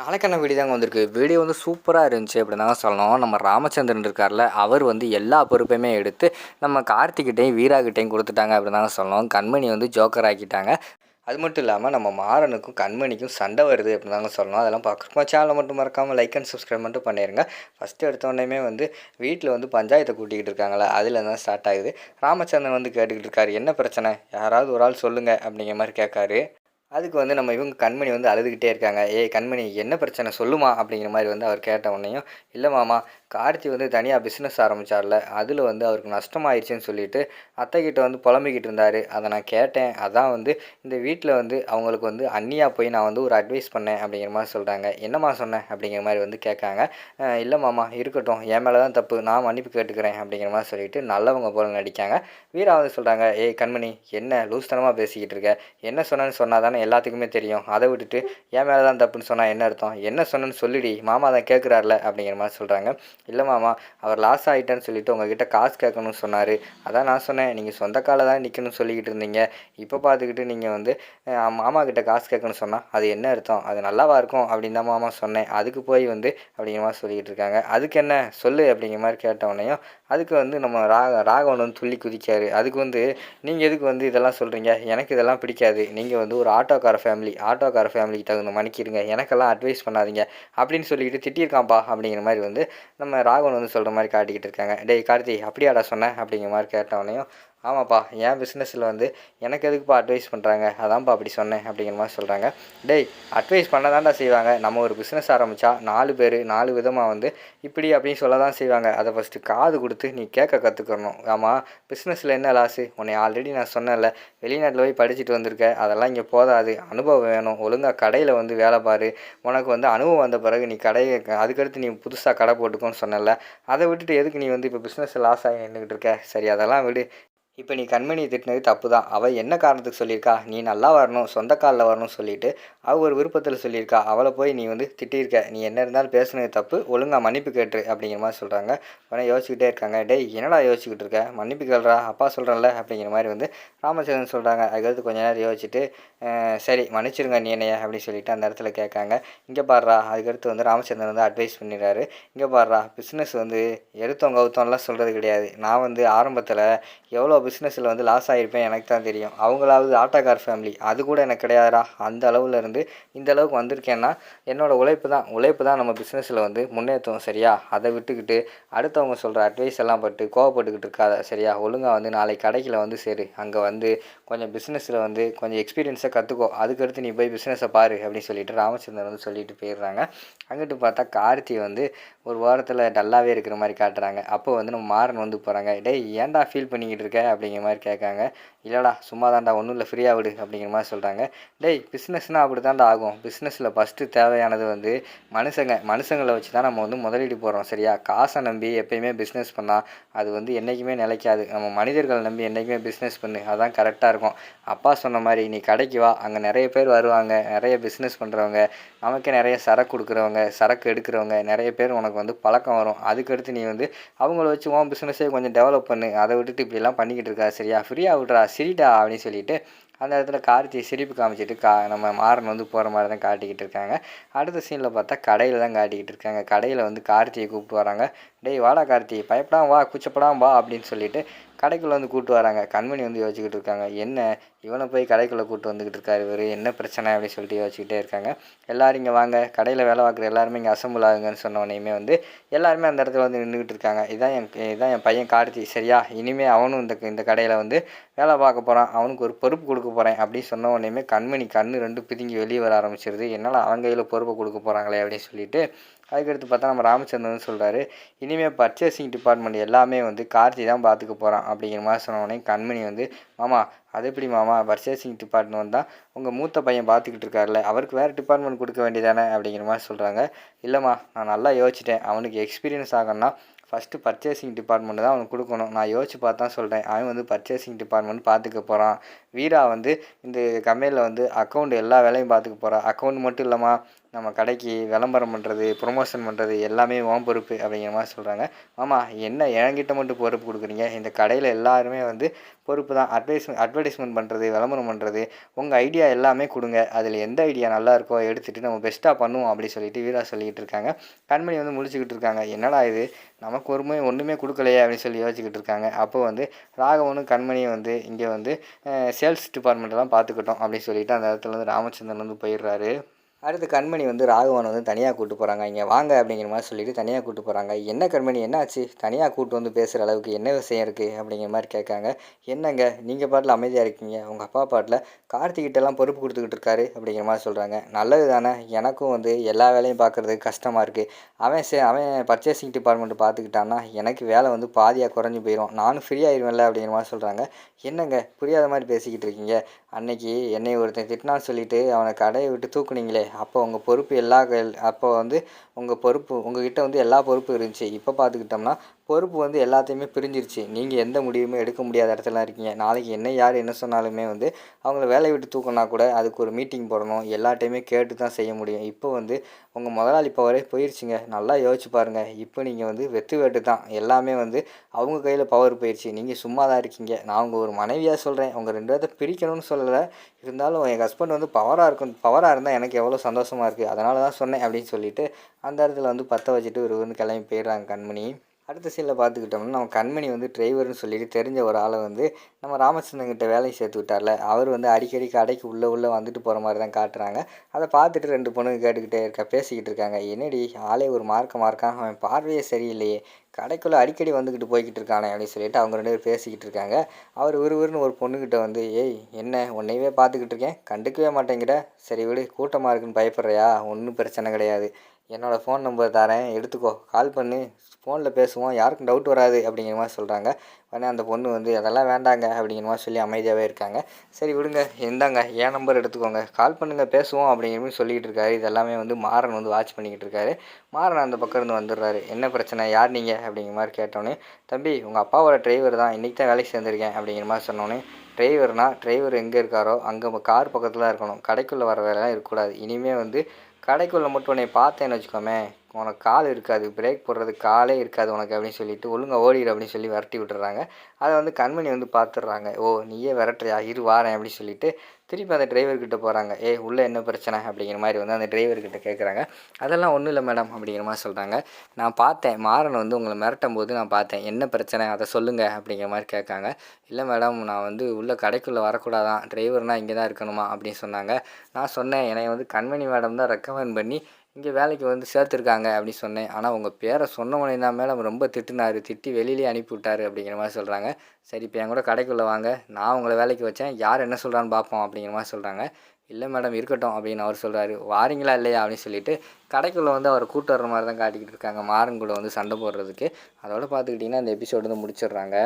நாளைக்கான வீடியோ தாங்க வந்திருக்கு. வீடியோ வந்து சூப்பராக இருந்துச்சு அப்படின்னு தாங்க சொல்லணும். நம்ம ராமச்சந்திரன் இருக்கார்ல அவர் வந்து எல்லா பொறுப்பையுமே எடுத்து நம்ம கார்த்திகிட்டையும் வீராகிட்டையும் கொடுத்துட்டாங்க அப்படின்னு தாங்க சொல்லணும். கண்மணி வந்து ஜோக்கர் ஆக்கிட்டாங்க. அது மட்டும் இல்லாமல் நம்ம மாறனுக்கும் கண்மணிக்கும் சண்டை வருது அப்படின்னு தாங்க சொல்லணும். அதெல்லாம் பார்க்குறப்போ சேனலை மட்டும் மறக்காமல் லைக் அண்ட் சப்ஸ்கிரைப் மட்டும் பண்ணிடுங்க ஃபஸ்ட்டு எடுத்தோடனே வந்து வீட்டில் வந்து பஞ்சாயத்தை கூட்டிகிட்டு இருக்காங்களே அதில் தான் ஸ்டார்ட் ஆகுது. ராமச்சந்திரன் வந்து கேட்டுக்கிட்டு இருக்காரு என்ன பிரச்சனை? யாராவது ஒரு ஆள் சொல்லுங்கள் அப்படிங்கிற மாதிரி கேட்காரு. அதுக்கு வந்து நம்ம இவங்க கண்மணி வந்து அழுதுகிட்டே இருக்காங்க. ஏய் கண்மணி என்ன பிரச்சனை? சொல்லுமா? அப்படிங்கிற மாதிரி வந்து அவர் கேட்ட உடனேயும் இல்லை மாமா கார்த்தி வந்து தனியாக பிஸ்னஸ் ஆரம்பித்தார்ல அதில் வந்து அவருக்கு நஷ்டமாயிடுச்சுன்னு சொல்லிட்டு அத்தைக்கிட்ட வந்து புலம்பிக்கிட்டு இருந்தார் அதை நான் கேட்டேன். அதான் வந்து இந்த வீட்டில் வந்து அவங்களுக்கு வந்து அன்னியாக போய் நான் வந்து ஒரு அட்வைஸ் பண்ணேன் அப்படிங்கிற மாதிரி சொல்கிறாங்க என்னம்மா சொன்னேன் அப்படிங்கிற மாதிரி வந்து கேட்காங்க. இல்லை மாமா இருக்கட்டும். என் மேலே தான் தப்பு. நான் மன்னிப்பு கேட்டுக்கிறேன். அப்படிங்கிற மாதிரி சொல்லிட்டு நல்லவங்க போல நடிக்காங்க. வீரா வந்து சொல்கிறாங்க ஏய் கண்மணி என்ன லூஸ்தனமாக பேசிக்கிட்டு இருக்க? என்ன சொன்னேன்னு சொன்னால் தானே எல்லாத்துக்குமே தெரியும். அதை விட்டுட்டு என் மேலே தான் தப்புன்னு சொன்னால் என்ன அர்த்தம்? என்ன சொன்னேன்னு சொல்லிடி. மாமா தான் கேட்குறாருல. அப்படிங்கிற மாதிரி சொல்கிறாங்க இல்லை மாமா அவர் லாஸ் ஆகிட்டேன்னு சொல்லிட்டு உங்ககிட்ட காசு கேட்கணும்னு சொன்னார். அதான் நான் சொன்னேன். நீங்கள் சொந்த காலை தான் நிற்கணும்னு சொல்லிக்கிட்டு இருந்தீங்க. இப்போ பார்த்துக்கிட்டு நீங்கள் வந்து மாமா கிட்ட காசு கேட்கணும்னு சொன்னால் அது என்ன அர்த்தம்? அது நல்லாவா இருக்கும்? அப்படின்னு தான் மாமா சொன்னேன். அதுக்கு போய் வந்து அப்படிங்கிற மாதிரி சொல்லிக்கிட்டு இருக்காங்க. அதுக்கு என்ன? சொல்லு அப்படிங்கிற மாதிரி கேட்ட அதுக்கு வந்து நம்ம ராக ராகவன் வந்து துள்ளி குதிக்காரு அதுக்கு வந்து நீங்கள் எதுக்கு வந்து இதெல்லாம் சொல்கிறீங்க எனக்கு இதெல்லாம் பிடிக்காது. நீங்கள் வந்து ஒரு ஆட்டோக்கார ஃபேமிலி ஆட்டோக்கார ஃபேமிலிக்கு தகுந்த மணிக்கிடுங்க. எனக்கெல்லாம் அட்வைஸ் பண்ணாதீங்க. அப்படின்னு சொல்லிக்கிட்டு திட்டியிருக்கான்ப்பா அப்படிங்கிற மாதிரி வந்து நம்ம ராகவன் வந்து சொல்கிற மாதிரி காட்டிக்கிட்டு இருக்காங்க. டேய் கார்த்தி அப்படியாடா சொன்னேன் அப்படிங்கிற மாதிரி கேட்டவனையும் ஆமாப்பா என் பிஸ்னஸில் வந்து எனக்கு எதுக்குப்பா அட்வைஸ் பண்ணுறாங்க அதான்ப்பா அப்படி சொன்னேன் அப்படிங்கிற மாதிரி சொல்கிறாங்க டேய் அட்வைஸ் பண்ண தான்டா செய்வாங்க. நம்ம ஒரு பிஸ்னஸ் ஆரம்பித்தா நாலு பேர் நாலு விதமாக வந்து இப்படி அப்படின்னு சொல்ல தான் செய்வாங்க. அதை ஃபஸ்ட்டு காது கொடுத்து நீ கேட்க கற்றுக்கணும் ஆமாம் பிஸ்னஸில் என்ன லாஸு உன்னை ஆல்ரெடி நான் சொன்னேன்ல வெளிநாட்டில் போய் படிச்சுட்டு வந்திருக்க. அதெல்லாம் இங்கே போதாது. அனுபவம் வேணும். ஒழுங்காக கடையில் வந்து வேலை பாரு. உனக்கு வந்து அனுபவம் வந்த பிறகு நீ கடையை அதுக்கடுத்து நீ புதுசாக கடை போட்டுக்கோன்னு சொன்னல அதை விட்டுட்டு எதுக்கு நீ வந்து இப்போ பிஸ்னஸ் லாஸ் ஆகி நின்றுக்கிட்டு இருக்க? சரி அதெல்லாம் விடு. இப்போ நீ கண்மணியை திட்டினது தப்பு தான் அவள் என்ன காரணத்துக்கு சொல்லியிருக்கா? நீ நல்லா வரணும் சொந்த காலில் வரணும்னு சொல்லிட்டு அவள் ஒரு விருப்பத்தில் சொல்லியிருக்கா. அவளை போய் நீ வந்து திட்டியிருக்க. நீ என்ன இருந்தாலும் பேசுனது தப்பு ஒழுங்காக மன்னிப்பு கேட்டுரு அப்படிங்கிற மாதிரி சொல்கிறாங்க உடனே யோசிச்சுக்கிட்டே இருக்காங்க. டேய் என்னடா யோசிச்சுக்கிட்டு இருக்க? மன்னிப்பு கேள்றா அப்பா சொல்கிறேன்ல அப்படிங்கிற மாதிரி வந்து ராமச்சந்திரன் சொல்கிறாங்க அதுக்கடுத்து கொஞ்ச நேரம் யோசிச்சுட்டு சரி மன்னிச்சிருங்க நீ என்னைய அப்படின்னு சொல்லிட்டு அந்த இடத்துல கேட்காங்க. இங்கே பாடுறா அதுக்கடுத்து வந்து ராமச்சந்திரன் வந்து அட்வைஸ் பண்ணிடுறாரு. இங்கே பாடுறா பிஸ்னஸ் வந்து எடுத்தவங்க கவுத்தோம்லாம் சொல்கிறது கிடையாது. நான் வந்து ஆரம்பத்தில் எவ்வளோ பிஸ்னஸில் வந்து லாஸ் ஆகிருப்பேன் எனக்கு தான் தெரியும். அவங்களாவது ஆட்டோக்கார் ஃபேமிலி அது கூட எனக்கு கிடையாதுடா. அந்த அளவில் இருந்து இந்த அளவுக்கு வந்திருக்கேன்னா என்னோடய உழைப்பு தான். உழைப்பு தான் நம்ம பிஸ்னஸில் வந்து முன்னேற்றுவோம் சரியா? அதை விட்டுக்கிட்டு அடுத்தவங்க சொல்கிற அட்வைஸ் எல்லாம் பட்டு கோவப்பட்டுக்கிட்டு இருக்காத சரியா? ஒழுங்காக வந்து நாளைக்கு கடைக்கில் வந்து சரி. அங்கே வந்து கொஞ்சம் பிஸ்னஸில் வந்து கொஞ்சம் எக்ஸ்பீரியன்ஸை கற்றுக்கோ அதுக்கடுத்து நீ போய் பிஸ்னஸை பாரு அப்படின்னு சொல்லிட்டு ராமச்சந்திரன் வந்து சொல்லிட்டு போயிடுறாங்க. அங்கிட்டு பார்த்தா கார்த்தி வந்து ஒரு வாரத்தில் டல்லாகவே இருக்கிற மாதிரி காட்டுறாங்க. அப்போ வந்து நம்ம மாறன் வந்து போகிறாங்க டேய் ஏன்டா ஃபீல் பண்ணிக்கிட்டு இருக்க? அப்படிங்கிற மாதிரி கேட்காங்க. இல்லைடா சும்மா தான்டா ஒன்றும் இல்லை ஃப்ரீயாக விடு அப்படிங்கிற மாதிரி சொல்கிறாங்க டேய் பிஸ்னஸ்னால் அப்படி தான்டா ஆகும்? பிஸ்னஸில் ஃபஸ்ட்டு தேவையானது வந்து மனுஷங்க. மனுஷங்களை வச்சு தான் நம்ம வந்து முதலீடு போடுறோம் சரியா? காசை நம்பி எப்பயுமே பிஸ்னஸ் பண்ணால் அது வந்து என்றைக்குமே நிலைக்காது. நம்ம மனிதர்களை நம்பி என்றைக்குமே பிஸ்னஸ் பண்ணு அதான் கரெக்டாக இருக்கும். அப்பா சொன்ன மாதிரி நீ கடைக்கு வா. அங்கே நிறைய பேர் வருவாங்க. நிறைய பிஸ்னஸ் பண்ணுறவங்க நமக்கு நிறைய சரக்கு கொடுக்குறவங்க சரக்கு எடுக்கிறவங்க நிறைய பேர் உனக்கு வந்து பழக்கம் வரும். அதுக்கடுத்து நீ வந்து அவங்கள வச்சு உன் பிஸ்னஸே கொஞ்சம் டெவலப் பண்ணு. அதை விட்டுட்டு இப்படிலாம் சிரிச்சுக்கிட்டு இருக்கா சரியா? ஃப்ரீயாக விட்றா சிரிடா அப்படின்னு சொல்லிட்டு அந்த இடத்துல கார்த்தி சிரிப்பு காமிச்சிட்டு கா நம்ம மாறன் வந்து போகிற மாதிரி தான் காட்டிக்கிட்டு இருக்காங்க. அடுத்த சீனில் பார்த்தா கடையில் தான் காட்டிக்கிட்டு இருக்காங்க. கடையில் வந்து கார்த்தியை கூப்பிட்டு வராங்க. டேய் வாடா கார்த்தி பயப்படாம வா கூச்சப்படாம வா அப்படின்னு சொல்லிட்டு கடைக்குள்ளே வந்து கூப்பிட்டு வராங்க. கண்மணி வந்து யோசிச்சுக்கிட்டு இருக்காங்க. என்ன? இவனை போய் கடைக்குள்ளே கூப்பிட்டு வந்துக்கிட்டு இருக்காரு இவர். என்ன பிரச்சனை அப்படின்னு சொல்லிட்டு யோசிச்சுக்கிட்டே இருக்காங்க. எல்லோரும் இங்கே வாங்க. கடையில் வேலை பார்க்குற எல்லாருமே இங்கே அசம்பிள் ஆகுங்கன்னு சொன்ன வந்து எல்லாருமே அந்த இடத்துல வந்து நின்றுக்கிட்டு இருக்காங்க. இதான் என் இதான் என் பையன் கார்த்தி. சரியா? இனிமேல் அவனும் இந்த இந்த கடையில் வந்து வேலை பார்க்க போகிறான் அவனுக்கு ஒரு பொறுப்பு கொடுக்க போகிறேன் அப்படின்னு சொன்ன உடனேயுமே கண்மணி கண்ணு ரெண்டு பிதுங்கி வெளியே வர ஆரம்பிச்சிருது. என்னால் அவன் கையில் பொறுப்பை கொடுக்க போகிறாங்களே அப்படின்னு சொல்லிட்டு அதுக்கடுத்து பார்த்தா நம்ம ராமச்சந்திரன் சொல்கிறாரு இனிமேல் பர்ச்சேசிங் டிபார்ட்மெண்ட் எல்லாமே வந்து கார்த்தி தான் பார்த்துக்க போகிறான் அப்படிங்கிற மாதிரி சொன்ன உடனே கண்மணி வந்து மாமா அது எப்படி மாமா? பர்ச்சேசிங் டிபார்ட்மெண்ட் தான் உங்கள் மூத்த பையன் பார்த்துக்கிட்டு இருக்கார்ல அவருக்கு வேறு டிபார்ட்மெண்ட் கொடுக்க வேண்டியதானே? அப்படிங்கிற மாதிரி சொல்கிறாங்க இல்லைம்மா நான் நல்லா யோசிச்சிட்டேன். அவனுக்கு எக்ஸ்பீரியன்ஸ் ஆகணும்னா ஃபஸ்ட்டு பர்ச்சேசிங் டிபார்ட்மெண்ட் தான் அவனுக்கு கொடுக்கணும். நான் யோசிச்சு பார்த்தா தான் சொல்கிறேன் அவன் வந்து பர்ச்சேசிங் டிபார்ட்மெண்ட் பார்த்துக்க போகிறான் வீரா வந்து இந்த கம்பெனியில் வந்து அக்கௌண்ட் எல்லா வேலையும் பார்த்துக்க போகிறான் அக்கௌண்ட் மட்டும் இல்லாமல் நம்ம கடைக்கு விளம்பரம் பண்ணுறது ப்ரொமோஷன் பண்ணுறது எல்லாமே ஓம் பொறுப்பு அப்படிங்கிற மாதிரி சொல்கிறாங்க ஆமாம் என்ன என்கிட்ட மட்டும் பொறுப்பு கொடுக்குறீங்க? இந்த கடையில் எல்லாருமே வந்து பொறுப்பு தான் அட்வைஸ் அட்வர்டைஸ்மெண்ட் பண்ணுறது விளம்பரம் பண்ணுறது உங்கள் ஐடியா எல்லாமே கொடுங்க. அதில் எந்த ஐடியா நல்லா இருக்கோ எடுத்துகிட்டு நம்ம பெஸ்ட்டாக பண்ணுவோம் அப்படி சொல்லிட்டு வீரா சொல்லிக்கிட்டு இருக்காங்க. கண்மணி வந்து முடிச்சுக்கிட்டு இருக்காங்க. என்னடா இது? நமக்கு ஒருமே ஒன்றுமே கொடுக்கலையே அப்படின்னு சொல்லி யோசிச்சுக்கிட்டு இருக்காங்க. அப்போ வந்து ராகவனும் கண்மணியும் வந்து இங்கே வந்து சேல்ஸ் டிபார்ட்மெண்ட்டெல்லாம் பார்த்துக்கிட்டோம் அப்படின்னு சொல்லிட்டு அந்த இடத்துல வந்து ராமச்சந்திரன் வந்து போயிடுறாரு. அடுத்து கண்மணி வந்து ராகவன் வந்து தனியாக கூப்பிட்டு போகிறாங்க இங்கே வாங்க அப்படிங்கிற மாதிரி சொல்லிட்டு தனியாக கூப்பிட்டு போகிறாங்க என்ன கண்மணி என்னாச்சு? தனியாக கூப்பிட்டு வந்து பேசுகிற அளவுக்கு என்ன விஷயம் இருக்குது அப்படிங்கிற மாதிரி கேட்காங்க. என்னங்க? நீங்கள் பாட்டில் அமைதியாக இருக்கீங்க. உங்கள் அப்பா பாட்டில் கார்த்திகிட்டெல்லாம் பொறுப்பு கொடுத்துக்கிட்டு இருக்காரு அப்படிங்கிற மாதிரி சொல்கிறாங்க நல்லது தானே. எனக்கும் வந்து எல்லா வேலையும் பார்க்குறது கஷ்டமாக இருக்குது அவன் சே அவன் பர்ச்சேசிங் டிபார்ட்மெண்ட் பார்த்துக்கிட்டான்னா எனக்கு வேலை வந்து பாதியாக குறைஞ்சி போயிடும் நானும் ஃப்ரீ ஆயிடுவேன்ல அப்படிங்கிற மாதிரி சொல்கிறாங்க என்னங்க? புரியாத மாதிரி பேசிக்கிட்டு இருக்கீங்க. அன்னைக்கு என்னை ஒருத்தன் திட்டினான்னு சொல்லிட்டு அவனை கடையை விட்டு தூக்குனீங்களே. அப்போ உங்கள் பொறுப்பு எல்லா அப்போ வந்து உங்கள் பொறுப்பு உங்ககிட்ட வந்து எல்லா பொறுப்பும் இருந்துச்சு. இப்போ பார்த்துக்கிட்டோம்னா பொறுப்பு வந்து எல்லாத்தையுமே பிரிஞ்சிருச்சு. நீங்கள் எந்த முடிவுமே எடுக்க முடியாத இடத்துல இருக்கீங்க. நாளைக்கு என்ன யார் என்ன சொன்னாலுமே வந்து அவங்கள வேலையை விட்டு தூக்கினா கூட அதுக்கு ஒரு மீட்டிங் போடணும். எல்லாத்தையுமே கேட்டு தான் செய்ய முடியும். இப்போ வந்து உங்கள் முதலாளி பவரே போயிடுச்சுங்க நல்லா யோசிச்சு பாருங்கள் இப்போ நீங்கள் வந்து வெத்து வேட்டு தான். எல்லாமே வந்து அவங்க கையில் பவர் போயிடுச்சு நீங்கள் சும்மா தான் இருக்கீங்க. நான் உங்கள் ஒரு மனைவியாக சொல்கிறேன் உங்கள் ரெண்டு பேர்த்த பிரிக்கணும்னு சொல்லலை. இருந்தாலும் என் ஹஸ்பண்ட் வந்து பவராக இருக்கும் பவராக இருந்தால் எனக்கு எவ்வளோ சந்தோஷமாக இருக்குது அதனால தான் சொன்னேன் அப்படின்னு சொல்லிட்டு அந்த இடத்துல வந்து பற்ற வச்சுட்டு ஒரு வந்து கிளம்பி போயிடுறாங்க கண்மணி. அடுத்த சீனில் பார்த்துக்கிட்டோம்னா நம்ம கண்மணி வந்து டிரைவர்னு சொல்லிட்டு தெரிஞ்ச ஒரு ஆளை வந்து நம்ம ராமச்சந்திரன்கிட்ட வேலையை சேர்த்து விட்டார்ல. அவர் வந்து அடிக்கடி கடைக்கு உள்ளே உள்ளே வந்துட்டு போகிற மாதிரி தான் காட்டுறாங்க. அதை பார்த்துட்டு ரெண்டு பொண்ணுங்க கேட்டுக்கிட்டே இருக்க பேசிக்கிட்டு இருக்காங்க. என்னடி ஆளே ஒரு மார்க்க மார்க்காக அவன் பார்வையே சரியில்லையே. கடைக்குள்ளே அடிக்கடி வந்துக்கிட்டு போய்கிட்டு இருக்கானே அப்படின்னு சொல்லிட்டு அவங்க ரெண்டு பேர் பேசிக்கிட்டு இருக்காங்க. அவர் விறுவிறுன்னு ஒரு பொண்ணுக்கிட்ட வந்து ஏய் என்ன உன்னையவே பார்த்துக்கிட்டு இருக்கேன்? கண்டுக்கவே மாட்டேங்கிற? சரி விடு கூட்டமாக இருக்குன்னு பயப்படுறியா? ஒன்றும் பிரச்சனை கிடையாது. என்னோடய ஃபோன் நம்பர் தரேன் எடுத்துக்கோ. கால் பண்ணு. ஃபோனில் பேசுவோம் யாருக்கும் டவுட் வராது அப்படிங்கிற மாதிரி சொல்கிறாங்க உடனே அந்த பொண்ணு வந்து அதெல்லாம் வேண்டாங்க அப்படிங்கிற மாதிரி சொல்லி அமைதியாகவே இருக்காங்க. சரி விடுங்க இந்தாங்க என் நம்பர் எடுத்துக்கோங்க. கால் பண்ணுங்கள் பேசுவோம் அப்படிங்கிற மாதிரி சொல்லிக்கிட்டு இருக்காரு. இதெல்லாமே வந்து மாறன் வந்து வாட்ச் பண்ணிக்கிட்டு இருக்காரு. மாறன் அந்த பக்கம் இருந்து வந்துடுறாரு. என்ன பிரச்சனை? யார் நீங்கள் அப்படிங்கிற மாதிரி கேட்டோன்னே தம்பி உங்கள் அப்பாவோட டிரைவர் தான். இன்றைக்கி தான் வேலைக்கு சேர்ந்துருக்கேன் அப்படிங்கிற மாதிரி சொன்னோன்னே டிரைவர்னா டிரைவர் எங்கே இருக்காரோ அங்கே கார் பக்கத்தில் தான் இருக்கணும். கடைக்குள்ளே வர வேலைலாம் இருக்கக்கூடாது. இனிமேல் வந்து கடைக்குள்ளே மட்டும் உன்னை பார்த்தேன்னு வச்சுக்கோமே உனக்கு கால் இருக்காது பிரேக் போடுறதுக்கு காலே இருக்காது உனக்கு அப்படின்னு சொல்லிட்டு ஒழுங்காக ஓடிடு அப்படின்னு சொல்லி விரட்டி விட்டுறாங்க. அதை வந்து கண்மணி வந்து பார்த்துடுறாங்க ஓ நீயே விரட்டுறியா? இரு வாரேன் அப்படின்னு சொல்லிட்டு திருப்பி அந்த டிரைவர்கிட்ட போகிறாங்க ஏ உள்ளே என்ன பிரச்சனை? அப்படிங்கிற மாதிரி வந்து அந்த டிரைவர்கிட்ட கேட்குறாங்க அதெல்லாம் ஒன்றும் இல்லை மேடம் அப்படிங்கிற மாதிரி சொல்கிறாங்க நான் பார்த்தேன். மாறன் வந்து உங்களை மிரட்டும் போது நான் பார்த்தேன். என்ன பிரச்சனை? அதை சொல்லுங்கள் அப்படிங்கிற மாதிரி கேட்காங்க. இல்லை மேடம் நான் வந்து உள்ளே கடைக்குள்ளே வரக்கூடாதான். டிரைவர்னால் இங்கே தான் இருக்கணுமா? அப்படின்னு சொன்னாங்க. நான் சொன்னேன். என்னை வந்து கண்மணி மேடம் தான் ரெக்கமெண்ட் பண்ணி இங்கே வேலைக்கு வந்து சேர்த்துருக்காங்க அப்படின்னு சொன்னேன். ஆனால் உங்கள் பேரை சொன்னவனே தான் மேடம் ரொம்ப திட்டினார். திட்டி வெளியிலே அனுப்பி விட்டார் அப்படிங்கிற மாதிரி சொல்கிறாங்க சரி இப்போ என் கூட கடைக்குள்ளே வாங்க. நான் உங்களை வேலைக்கு வச்சேன். யார் என்ன சொல்கிறான்னு பார்ப்போம் அப்படிங்கிற மாதிரி சொல்கிறாங்க இல்லை மேடம் இருக்கட்டும் அப்படின்னு அவர் சொல்கிறாரு வாரீங்களா இல்லையா அப்படின்னு சொல்லிட்டு கடைக்குள்ளே வந்து அவர் கூட்டு வர்ற மாதிரி தான் காட்டிக்கிட்டு இருக்காங்க. மாறன் கூட வந்து சண்டை போடுறதுக்கு. அதோட பார்த்துக்கிட்டிங்கன்னா அந்த எபிசோடு வந்து முடிச்சிடுறாங்க.